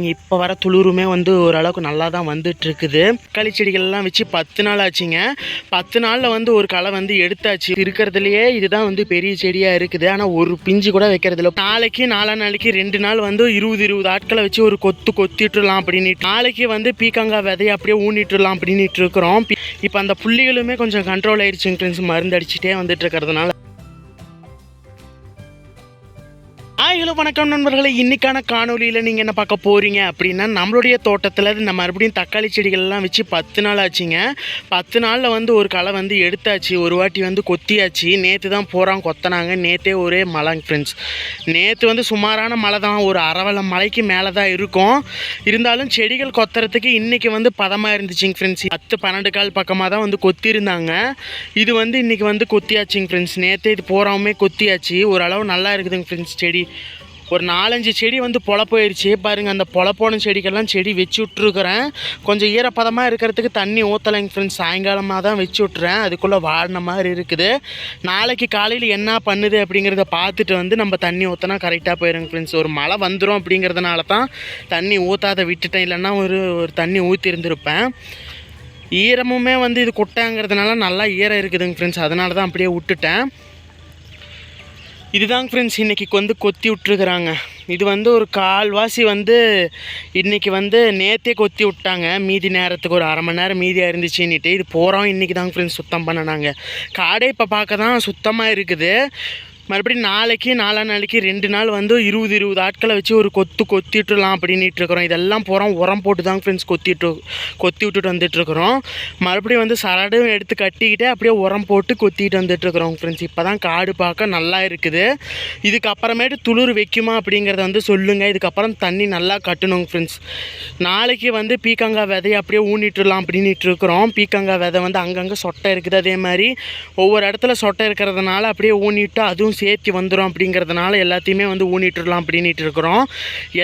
இப்போ வர துளிருமே வந்து ஓரளவுக்கு நல்லா தான் வந்துட்டு இருக்குது தக்காளி செடிகள்லாம் வச்சு பத்து நாள் ஆச்சுங்க. பத்து நாளில் வந்து ஒரு களை வந்து எடுத்தாச்சு. இருக்கிறதுலையே இதுதான் வந்து பெரிய செடியாக இருக்குது. ஆனால் ஒரு பிஞ்சு கூட வைக்கிறதில்ல. நாளைக்கு நாலா நாளைக்கு ரெண்டு நாள் வந்து இருபது இருபது ஆட்களை வச்சு ஒரு கொத்து கொத்திட்டுலாம் அப்படின்னு நாளைக்கு வந்து பீக்கங்காய் விதையை அப்படியே ஊனிட்டுலாம் அப்படின்ட்டு இருக்கிறோம். இப்போ அந்த புள்ளிகளுமே கொஞ்சம் கண்ட்ரோல் ஆயிடுச்சுங்க ஃப்ரெண்ட்ஸ் மருந்து அடிச்சுட்டே வந்துட்டு இருக்கிறதுனால ஹாய் ஹலோ வணக்கம் நண்பர்களே. இன்றைக்கான காணொலியில் நீங்கள் என்ன பார்க்க போகிறீங்க அப்படின்னா நம்மளுடைய தோட்டத்தில் நம்ம மறுபடியும் தக்காளி செடிகள்லாம் வச்சு பத்து நாள் ஆச்சுங்க. பத்து நாளில் வந்து ஒரு களை வந்து எடுத்தாச்சு. ஒரு வாட்டி வந்து கொத்தியாச்சு. நேற்று தான் போகிறான் கொத்தினாங்க. நேற்றே ஒரே மழைங்க ஃப்ரெண்ட்ஸ் நேற்று வந்து சுமாரான மழை தான். ஒரு அரவலை மலைக்கு மேலே தான் இருக்கும். இருந்தாலும் செடிகள் கொத்துறதுக்கு இன்றைக்கி வந்து பதமாக இருந்துச்சுங்க ஃப்ரெண்ட்ஸ் பத்து பன்னெண்டு கால் பக்கமாக தான் வந்து கொத்திருந்தாங்க. இது வந்து இன்றைக்கி வந்து கொத்தியாச்சுங்க ஃப்ரெண்ட்ஸ் நேற்று இது போகிறவுமே கொத்தியாச்சு. ஓரளவு நல்லா இருக்குதுங்க ஃப்ரெண்ட்ஸ் செடி. ஒரு நாலஞ்சு செடி வந்து பொழப்போயிடுச்சு பாருங்கள் அந்த பொழப்போன செடிக்கெல்லாம் செடி வச்சு விட்ருக்குறேன் கொஞ்சம் ஈரப்பதமாக இருக்கிறதுக்கு தண்ணி ஊற்றலைங்க ஃப்ரெண்ட்ஸ் சாயங்காலமாக தான் வச்சு விட்றேன் அதுக்குள்ளே வாடின மாதிரி இருக்குது. நாளைக்கு காலையில் என்ன பண்ணுது அப்படிங்கிறத பார்த்துட்டு வந்து நம்ம தண்ணி ஊற்றினா கரெக்டாக போயிருங்க ஃப்ரெண்ட்ஸ் ஒரு மழை வந்துடும் அப்படிங்கிறதுனால தான் தண்ணி ஊற்றாத விட்டுட்டேன். இல்லைன்னா ஒரு ஒரு தண்ணி ஊற்றி இருந்திருப்பேன் ஈரமுமே வந்து இது குட்டைங்கிறதுனால நல்லா ஈரம் இருக்குதுங்க ஃப்ரெண்ட்ஸ் அதனால தான் அப்படியே விட்டுட்டேன். இதுதாங்க ஃப்ரெண்ட்ஸ் இன்றைக்கி வந்து கொத்தி விட்ருக்குறாங்க இது வந்து ஒரு கால்வாசி வந்து இன்றைக்கி வந்து நேற்றே கொத்தி விட்டாங்க. மீதி நேரத்துக்கு ஒரு அரை மணி நேரம் மீதியாக இருந்துச்சுன்னுட்டு இது போகிறோம் இன்றைக்கி தாங்க ஃப்ரெண்ட்ஸ் சுத்தம் பண்ணினாங்க காடே இப்போ பார்க்க தான் சுத்தமாக இருக்குது. மறுபடியும் நாளைக்கு நாலா நாளைக்கு ரெண்டு நாள் வந்து இருபது இருபது ஆட்களை வச்சு ஒரு கொத்து கொத்திட்டுலாம் அப்படின்ட்டு இருக்கிறோம். இதெல்லாம் போகிறோம் உரம் போட்டு தாங்க ஃப்ரெண்ட்ஸ் கொத்திட்டு கொத்தி விட்டுட்டு வந்துட்டுருக்குறோம் மறுபடியும் வந்து சரடும் எடுத்து கட்டிக்கிட்டு அப்படியே உரம் போட்டு கொத்திட்டு வந்துட்டுருக்குறோம் ஃப்ரெண்ட்ஸ் இப்போ தான் காடு பார்க்க நல்லா இருக்குது. இதுக்கப்புறமேட்டு துளிர் வைக்குமா அப்படிங்கிறத வந்து சொல்லுங்கள் இதுக்கப்புறம் தண்ணி நல்லா கட்டணுங்க ஃப்ரெண்ட்ஸ் நாளைக்கு வந்து பீக்கங்காய் விதையை அப்படியே ஊனிட்டுலாம் அப்படின்ட்டு இருக்கிறோம். பீக்கங்காய் விதை வந்து அங்கங்கே சொட்டை இருக்குது. அதே மாதிரி ஒவ்வொரு இடத்துல சொட்டை இருக்கிறதுனால அப்படியே ஊனிட்டு அதுவும் சேர்த்து வந்துடும் அப்படிங்கிறதுனால எல்லாத்தையுமே வந்து ஊனிட்டுருலாம் அப்படின்ட்டு இருக்கிறோம்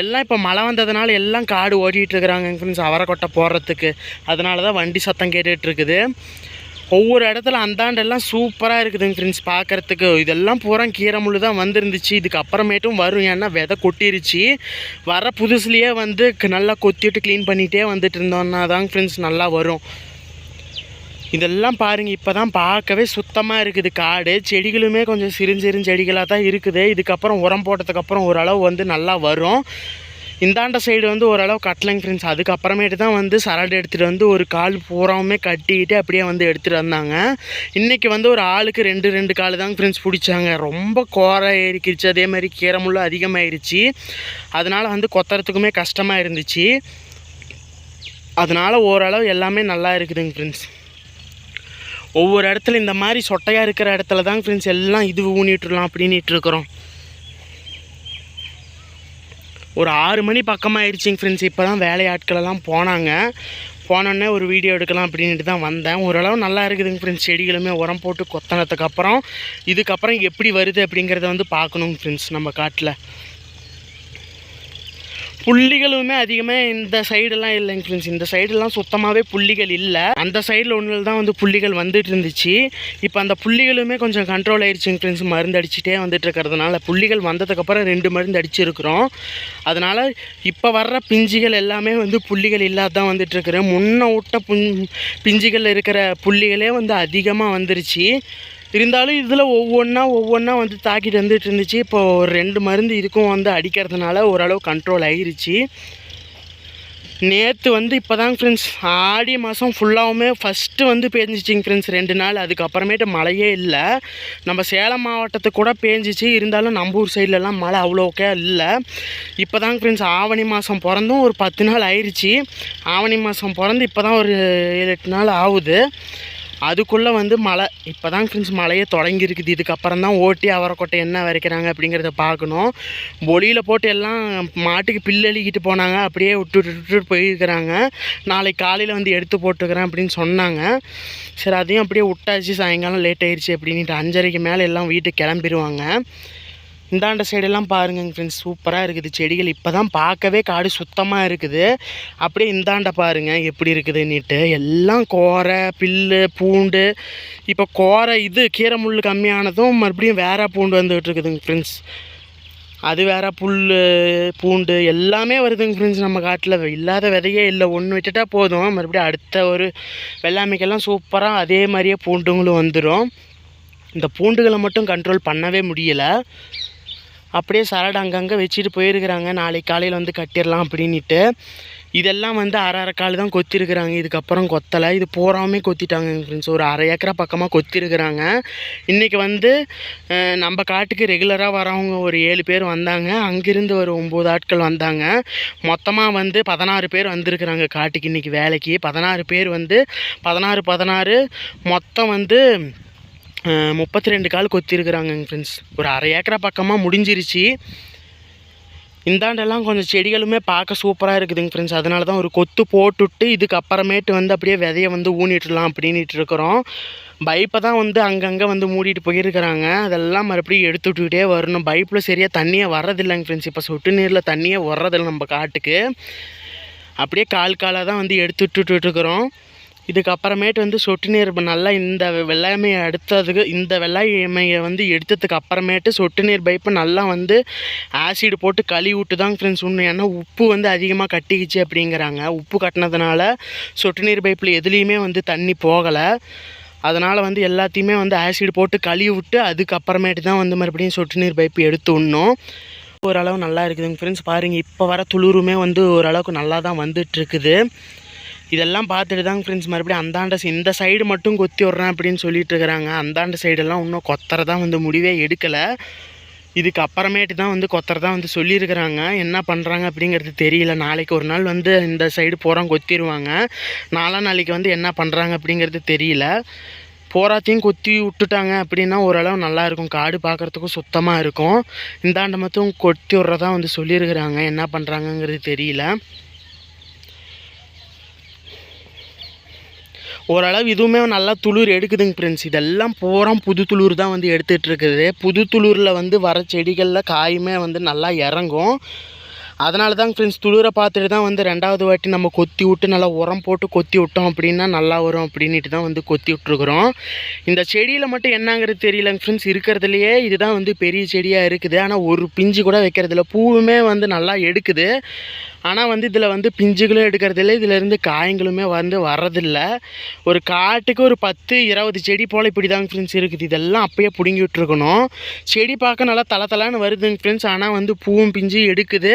எல்லாம் இப்போ மழை வந்ததுனால எல்லாம் காடு ஓடிட்டு இருக்கிறாங்க ஃப்ரெண்ட்ஸ் அவரைக்கொட்டை போடுறதுக்கு அதனால தான் வண்டி சத்தம் கேட்டுட்ருக்குது ஒவ்வொரு இடத்துல அந்தாண்டெல்லாம் சூப்பராக இருக்குதுங்க ஃப்ரெண்ட்ஸ் பார்க்குறதுக்கு இதெல்லாம் பூரா கீரை முள்ளு தான் வந்துருந்துச்சு. இதுக்கு அப்புறமேட்டும் வரும். ஏன்னா விதை கொட்டிருச்சு. வர புதுசுலேயே வந்து நல்லா கொத்திட்டு க்ளீன் பண்ணிகிட்டே வந்துட்டு இருந்தோன்னா தாங்க ஃப்ரெண்ட்ஸ் நல்லா வரும். இதெல்லாம் பாருங்கள் இப்போ தான் பார்க்கவே சுத்தமாக இருக்குது. காடு செடிகளுமே கொஞ்சம் சிறுஞ்சிறு செடிகளாக தான் இருக்குது. இதுக்கப்புறம் உரம் போட்டதுக்கப்புறம் ஓரளவு வந்து நல்லா வரும். இந்தாண்ட சைடு வந்து ஓரளவு கட்டலைங்க ஃப்ரெண்ட்ஸ் அதுக்கப்புறமேட்டு தான் வந்து சரடு எடுத்துகிட்டு வந்து ஒரு கால் பூராவுமே கட்டிக்கிட்டு அப்படியே வந்து எடுத்துகிட்டு வந்தாங்க. இன்றைக்கி வந்து ஒரு ஆளுக்கு ரெண்டு ரெண்டு கால் தாங்க ஃப்ரெண்ட்ஸ் பிடிச்சாங்க. ரொம்ப கோரை ஏறிக்கிடுச்சு அதே மாதிரி கீரமுள்ள அதிகமாகிருச்சு அதனால் வந்து கொத்துறதுக்குமே கஷ்டமாக இருந்துச்சு. அதனால் ஓரளவு எல்லாமே நல்லா இருக்குதுங்க ஃப்ரெண்ட்ஸ் ஒவ்வொரு இடத்துல இந்த மாதிரி சொட்டையாக இருக்கிற இடத்துல தான் ஃப்ரெண்ட்ஸ் எல்லாம் இது ஊனிட்டுருலாம் அப்படின்ட்டு இருக்கிறோம். ஒரு ஆறு மணி பக்கமாக ஆயிடுச்சிங்க ஃப்ரெண்ட்ஸ் இப்போ தான் வேலையாட்களெல்லாம் போனாங்க. போனோடனே ஒரு வீடியோ எடுக்கலாம் அப்படின்ட்டு தான் வந்தேன். ஓரளவு நல்லா இருக்குதுங்க ஃப்ரெண்ட்ஸ் செடிகளுமே உரம் போட்டு கொத்தனத்துக்கப்புறம் இதுக்கப்புறம் எப்படி வருது அப்படிங்கிறத வந்து பார்க்கணுங்க ஃப்ரெண்ட்ஸ் நம்ம காட்டில். புள்ளிகளுமே அதிகமாக இந்த சைடெல்லாம் இல்லைங்க ஃப்ரெண்ட்ஸ் இந்த சைடெல்லாம் சுத்தமாகவே புள்ளிகள் இல்லை. அந்த சைடில் ஒன்றில் தான் வந்து புள்ளிகள் வந்துட்டு இருந்துச்சு. இப்போ அந்த புள்ளிகளுமே கொஞ்சம் கண்ட்ரோல் ஆயிடுச்சுங்க ஃப்ரெண்ட்ஸ் மருந்து அடிச்சுட்டே வந்துட்டு இருக்கிறதுனால புள்ளிகள் வந்ததுக்கப்புறம் ரெண்டு மருந்து அடிச்சிருக்கிறோம். அதனால் இப்போ வர்ற பிஞ்சுகள் எல்லாமே வந்து புள்ளிகள் இல்லாத தான் வந்துட்டுருக்குறேன் முன்ன விட்ட புஞ் பிஞ்சுகள் இருக்கிற புள்ளிகளே வந்து அதிகமாக வந்துருச்சு. இருந்தாலும் இதில் ஒவ்வொன்றா ஒவ்வொன்றா வந்து தாக்கிட்டு வந்துட்டு இருந்துச்சு இப்போ ஒரு ரெண்டு மருந்து இதுக்கும் வந்து அடிக்கிறதுனால ஓரளவு கண்ட்ரோல் ஆகிருச்சு நேற்று வந்து இப்போ தாங்க ஃப்ரெண்ட்ஸ் ஆடி மாதம் ஃபுல்லாகவுமே ஃபஸ்ட்டு வந்து பேஞ்சிச்சிங்க ஃப்ரெண்ட்ஸ் ரெண்டு நாள். அதுக்கப்புறமேட்டு மழையே இல்லை. நம்ம சேலம் மாவட்டத்துக்கு கூட பேஞ்சிச்சு. இருந்தாலும் நம்ம ஊர் சைட்லலாம் மழை அவ்வளோக்கே இல்லை. இப்போ தாங்க ஃப்ரெண்ட்ஸ் ஆவணி மாதம் பிறந்தும் ஒரு பத்து நாள் ஆயிடுச்சு ஆவணி மாதம் பிறந்து இப்போ தான் ஒரு ஏழு எட்டு நாள் ஆகுது. அதுக்குள்ளே வந்து மழை இப்போ தான் ஃப்ரெண்ட்ஸ் மழையே தொடங்கியிருக்குது. இதுக்கப்புறம் தான் ஓட்டி அவரைக்கொட்டை என்ன வரைக்கிறாங்க அப்படிங்கிறத பார்க்கணும். ஒளியில் போட்டு எல்லாம் மாட்டுக்கு பில்லு போனாங்க. அப்படியே விட்டுட்டு விட்டுட்டு போயிருக்கிறாங்க. நாளைக்கு காலையில் வந்து எடுத்து போட்டுக்கிறேன் அப்படின்னு சொன்னாங்க. சரி அதையும் அப்படியே விட்டாச்சு. சாயங்காலம் லேட் ஆயிடுச்சு அப்படின்ட்டு அஞ்சரைக்கு மேலே எல்லாம் வீட்டுக்கு கிளம்பிடுவாங்க இந்தாண்ட சைடெல்லாம் பாருங்கங்க ஃப்ரெண்ட்ஸ் சூப்பராக இருக்குது. செடிகள் இப்போ தான் பார்க்கவே காடு சுத்தமாக இருக்குது. அப்படியே இந்தாண்ட பாருங்கள் எப்படி இருக்குதுன்னுட்டு எல்லாம் கோரை பில்லு பூண்டு. இப்போ கோரை இது கீரை முள் கம்மியானதும் மறுபடியும் வேற பூண்டு வந்துகிட்டு இருக்குதுங்க ஃப்ரெண்ட்ஸ் அது வேறு புல் பூண்டு எல்லாமே வருதுங்க ஃப்ரெண்ட்ஸ் நம்ம காட்டில். இல்லாத விதையே இல்லை. ஒன்று விட்டுட்டா போதும். மறுபடியும் அடுத்த ஒரு வெள்ளாமைக்கெல்லாம் சூப்பராக அதே மாதிரியே பூண்டுங்களும் வந்துடும் இந்த பூண்டுகளை மட்டும் கண்ட்ரோல் பண்ணவே முடியலை. அப்படியே சரடு அங்கங்கே வச்சுட்டு போயிருக்கிறாங்க. நாளைக்கு காலையில் வந்து கட்டிடலாம் அப்படின்ட்டு இதெல்லாம் வந்து அரை அரை கால் தான் கொத்திருக்கிறாங்க. இதுக்கப்புறம் கொத்தலை. இது பூராமே கொத்திட்டாங்க ஃப்ரெண்ட்ஸ் ஒரு அரை ஏக்கரா பக்கமாக கொத்திருக்கிறாங்க. இன்றைக்கி வந்து நம்ம காட்டுக்கு ரெகுலராக வரவங்க ஒரு ஏழு பேர் வந்தாங்க. அங்கேருந்து ஒரு ஒம்பது ஆட்கள் வந்தாங்க. மொத்தமாக வந்து பதினாறு பேர் வந்திருக்கிறாங்க காட்டுக்கு இன்றைக்கி வேலைக்கு. பதினாறு பேர் வந்து பதினாறு பதினாறு. மொத்தம் வந்து முப்பத்தி ரெண்டு கால் கொத்திருக்கிறாங்க ஃப்ரெண்ட்ஸ் ஒரு அரை ஏக்கரை பக்கமாக முடிஞ்சிருச்சு. இந்தாண்டெல்லாம் கொஞ்சம் செடிகளுமே பார்க்க சூப்பராக இருக்குதுங்க ஃப்ரெண்ட்ஸ் அதனால தான் ஒரு கொத்து போட்டுட்டு இதுக்கப்புறமேட்டு வந்து அப்படியே விதைய வந்து ஊனிட்டுலாம் அப்படின்ட்டு இருக்கிறோம். பைப்பை தான் வந்து அங்கங்கே வந்து மூடிட்டு போயிருக்கிறாங்க. அதெல்லாம் மறுபடியும் எடுத்து விட்டுக்கிட்டே வரணும். பைப்பில் சரியாக தண்ணியே வர்றதில்லைங்க ஃப்ரெண்ட்ஸ் இப்போ சொட்டு நீரில் தண்ணியே வர்றதில்லை நம்ம காட்டுக்கு. அப்படியே கால் காலாக தான் வந்து எடுத்து விட்டுட்டுருக்குறோம் இதுக்கப்புறமேட்டு வந்து சொட்டு நீர் நல்லா இந்த வெள்ளாமையை எடுத்ததுக்கு இந்த வெள்ளாமையை வந்து எடுத்ததுக்கு அப்புறமேட்டு சொட்டு நீர் பைப்பு நல்லா வந்து ஆசிடு போட்டு களி விட்டு தான் ஃப்ரெண்ட்ஸ் உண்மை ஏன்னா உப்பு வந்து அதிகமாக கட்டிக்கிச்சு அப்படிங்கிறாங்க. உப்பு கட்டினதுனால சொட்டு நீர் பைப்பில் எதுலேயுமே வந்து தண்ணி போகலை. அதனால் வந்து எல்லாத்தையுமே வந்து ஆசிட் போட்டு கழுவி விட்டு அதுக்கப்புறமேட்டு தான் வந்து மறுபடியும் சொட்டு நீர் பைப்பு எடுத்து விடணும் ஓரளவு நல்லா இருக்குதுங்க ஃப்ரெண்ட்ஸ் பாருங்கள் இப்போ வர துளிருமே வந்து ஓரளவுக்கு நல்லா தான் வந்துட்டுருக்குது இதெல்லாம் பார்த்துட்டு தாங்க ஃப்ரெண்ட்ஸ் மறுபடியும் அந்தாண்ட இந்த சைடு மட்டும் கொத்தி விட்றேன் அப்படின்னு சொல்லிட்டு இருக்கிறாங்க. அந்தாண்ட சைடெல்லாம் இன்னும் கொத்தறதா வந்து முடிவே எடுக்கலை. இதுக்கு அப்புறமேட்டு தான் வந்து கொத்தறதா வந்து சொல்லியிருக்கிறாங்க. என்ன பண்ணுறாங்க அப்படிங்கிறது தெரியல. நாளைக்கு ஒரு நாள் வந்து இந்த சைடு போகிறோம் கொத்திடுவாங்க நாலா நாளைக்கு வந்து என்ன பண்ணுறாங்க அப்படிங்கிறது தெரியல. போராத்தையும் கொத்தி விட்டுட்டாங்க அப்படின்னா ஓரளவு நல்லாயிருக்கும் காடு பார்க்குறதுக்கும் சுத்தமாக இருக்கும். இந்தாண்ட மட்டும் கொத்தி விட்றதா வந்து சொல்லியிருக்கிறாங்க. என்ன பண்ணுறாங்கங்கிறது தெரியல. ஓரளவு இதுவுமே நல்லா துளிர் எடுக்குதுங்க ஃப்ரெண்ட்ஸ் இதெல்லாம் பூரா புது துளிர் தான் வந்து எடுத்துகிட்ருக்குது புது துளிரில் வந்து வர செடிகளில் காயுமே வந்து நல்லா இறங்கும். அதனால தான் ஃப்ரெண்ட்ஸ் துளிரை பார்த்துட்டு தான் வந்து ரெண்டாவது வாட்டி நம்ம கொத்தி விட்டு நல்லா உரம் போட்டு கொத்தி விட்டோம் அப்படின்னா நல்லா வரும் அப்படின்ட்டு தான் வந்து கொத்தி விட்ருக்குறோம் இந்த செடியில் மட்டும் என்னங்கிறது தெரியலங்க ஃப்ரெண்ட்ஸ் இருக்கிறதுலையே இதுதான் வந்து பெரிய செடியாக இருக்குது. ஆனால் ஒரு பிஞ்சு கூட வைக்கிறதில்ல. பூவுமே வந்து நல்லா எடுக்குது. ஆனால் வந்து இதில் வந்து பிஞ்சுகளும் எடுக்கிறதில்ல. இதிலேருந்து காயங்களுமே வந்து வர்றதில்ல. ஒரு காட்டுக்கு ஒரு பத்து இருபது செடி போல் இப்படி தாங்க ஃப்ரெண்ட்ஸ் இருக்குது. இதெல்லாம் அப்பயே பிடுங்கி விட்ருக்கணும் செடி பார்க்க நல்லா தலை தலைன்னு வருதுங்க ஃப்ரெண்ட்ஸ் ஆனால் வந்து பூவும் பிஞ்சு எடுக்குது.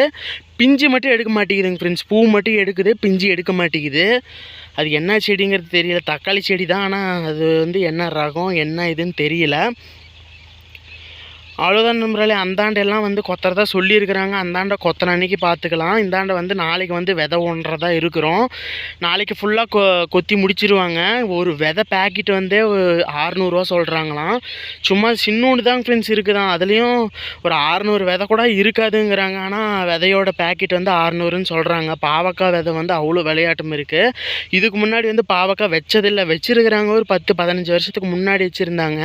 பிஞ்சு மட்டும் எடுக்க மாட்டேங்குதுங்க ஃப்ரெண்ட்ஸ் பூ மட்டும் எடுக்குது பிஞ்சு எடுக்க மாட்டேங்குது. அது என்ன செடிங்கிறது தெரியல. தக்காளி செடி தான் ஆனால் அது வந்து என்ன ரகம் என்ன இதுன்னு தெரியல. அவ்வளோதான் நம்புறாலே அந்தாண்டெல்லாம் வந்து கொத்துறதா சொல்லியிருக்கிறாங்க. அந்தாண்ட கொத்தன அன்னைக்கு பார்த்துக்கலாம். இந்தாண்டை வந்து நாளைக்கு வந்து விதை ஒன்றதா இருக்கிறோம். நாளைக்கு ஃபுல்லாக கொ கொத்தி முடிச்சிருவாங்க. ஒரு விதை பேக்கெட் வந்து ஆறுநூறுவா சொல்கிறாங்களாம் சும்மா சின்னோண்டு தான் ஃப்ரெண்ட்ஸ் இருக்குதான் அதுலேயும் ஒரு ஆறுநூறு விதை கூட இருக்காதுங்கிறாங்க. ஆனால் விதையோட பேக்கெட் வந்து ஆறுநூறுன்னு சொல்கிறாங்க பாவக்காய் விதை வந்து அவ்வளோ விளையாட்டம் இருக்குது இதுக்கு முன்னாடி வந்து பாவக்காய் வச்சதில்லை. வச்சுருக்கிறாங்க. ஒரு பத்து பதினஞ்சு வருஷத்துக்கு முன்னாடி வச்சுருந்தாங்க.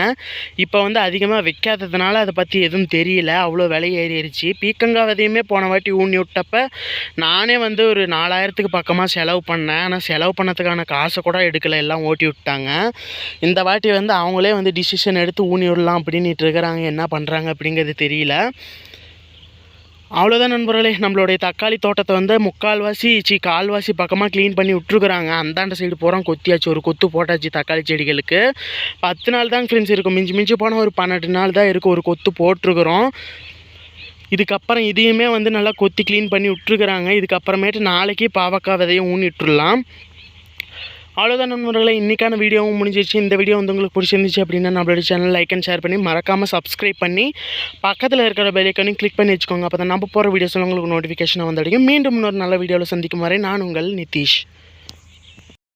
இப்போ வந்து அதிகமாக வைக்காததுனால அதை பற்றி எதுவும் தெரியல. அவ்வளோ விலை ஏறிடுச்சு பீக்கங்காய் விதையுமே போன வாட்டி ஊனி விட்டப்ப நானே வந்து ஒரு நாலாயிரத்துக்கு பக்கமாக செலவு பண்ணேன். ஆனால் செலவு பண்ணதுக்கான காசை கூட எடுக்கலை. எல்லாம் ஓட்டி விட்டாங்க. இந்த வாட்டி வந்து அவங்களே வந்து டிசிஷன் எடுத்து ஊனி விடலாம் அப்படின்ட்டு இருக்கிறாங்க. என்ன பண்ணுறாங்க அப்படிங்கிறது தெரியல. அவ்வளோதான் நண்பர்களே. நம்மளுடைய தக்காளி தோட்டத்தை வந்து முக்கால்வாசி சி கால்வாசி பக்கமாக க்ளீன் பண்ணி விட்ருக்குறாங்க அந்தாண்ட சைடு போகிறோம் கொத்தியாச்சு. ஒரு கொத்து போட்டாச்சு தக்காளி செடிகளுக்கு. பத்து நாள் தான் ஃப்ரெண்ட்ஸ் இருக்கும். மிஞ்சி மிஞ்சி போனால் ஒரு பன்னெண்டு நாள் தான் இருக்கும். ஒரு கொத்து போட்டிருக்குறோம். இதுக்கப்புறம் இதையுமே வந்து நல்லா கொத்தி க்ளீன் பண்ணி விட்ருக்குறாங்க இதுக்கப்புறமேட்டு நாளைக்கு பாவக்காய் விதையும் ஊனிட்டுருலாம் அவ்வளோதான் நண்பர்களை இன்றைக்கான வீடியோவும் முடிஞ்சிருச்சு. இந்த வீடியோ வந்து உங்களுக்கு பிடிச்சிருந்துச்சு அப்படின்னா நம்மளோட சேனல் லைக் அண்ட் ஷேர் பண்ணி மறக்காமல் சப்ஸ்கிரைப் பண்ணி பக்கத்தில் இருக்கிற பெல்லைக்கனையும் கிளிக் பண்ணி வச்சுக்கோங்க. அப்போ தான் நம்ம போகிற வீடியோஸ் உங்களுக்கு நோட்டிஃபிகேஷன் வந்தடையும் மீண்டும் இன்னொரு நல்ல வீடியோவில் சந்திக்கும் வரை நான் உங்கள் நிதிஷ்.